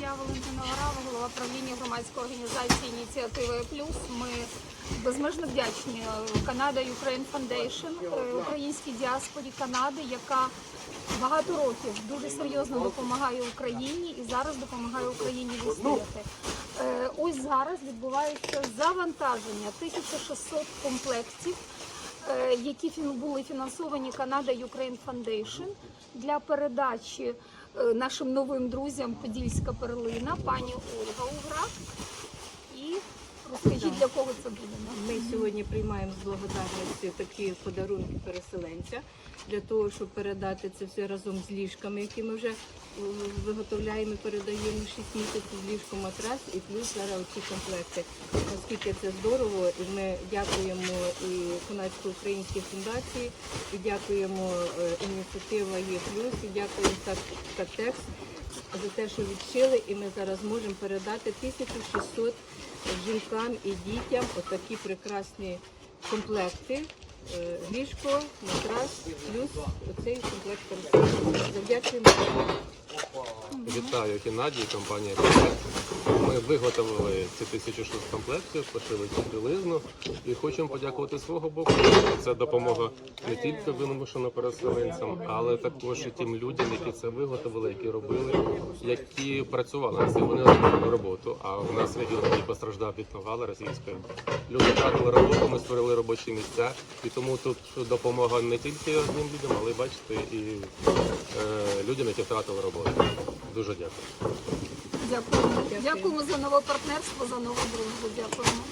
Я Валентина Орава, голова правління громадської організації Ініціатива Плюс. Ми безмежно вдячні Канада Ukraine Foundation, е, українській діаспорі Канади, яка багато років дуже серйозно допомагає Україні і зараз допомагає Україні вистояти. Е, Ось зараз відбувається завантаження 1600 комплектів е, які були фінансовані Канада Ukraine Foundation для передачі е, нашим новим друзям Подільська перлина, пані Ольга Уграк. І розкажіть, для кого це буде. Ми сьогодні приймаємо з благодарністю такі подарунки переселенця для того, щоб передати це все разом з ліжками, які ми вже е, виготовляємо, передаємо 6 місяців з ліжком матрас і плюс зараз ці комплекти. Наскільки це здорово, і ми дякуємо і канадсько-українській фундації, і дякуємо е, ініціатива Є плюс, і дякуємо Так- Катекс за те, що відшили, і ми зараз можемо передати 1600 жінкам і дітям отакі прекрасні комплекти. Е, Ліжко, матрас, плюс оцей комплект. Завдячуємо. Вітаю Геннадій, компанія «Комплект». Ми виготовили ці 1600 комплектів, пошили цю білизну і хочемо подякувати свого боку. Це допомога не тільки вимушено переселенцям, але також і тим людям, які це виготовили, які робили, які працювали на. Вони отримали роботу. А у нас регіон який постраждав від навали російської. Люди втратили роботу, ми створили робочі місця, і тому тут допомога не тільки одним людям, але бачите, і е, людям, які втратили роботу. Дуже дякую. Дякуємо. Дякуємо за нове партнерство, за нову дружбу. Дякуємо.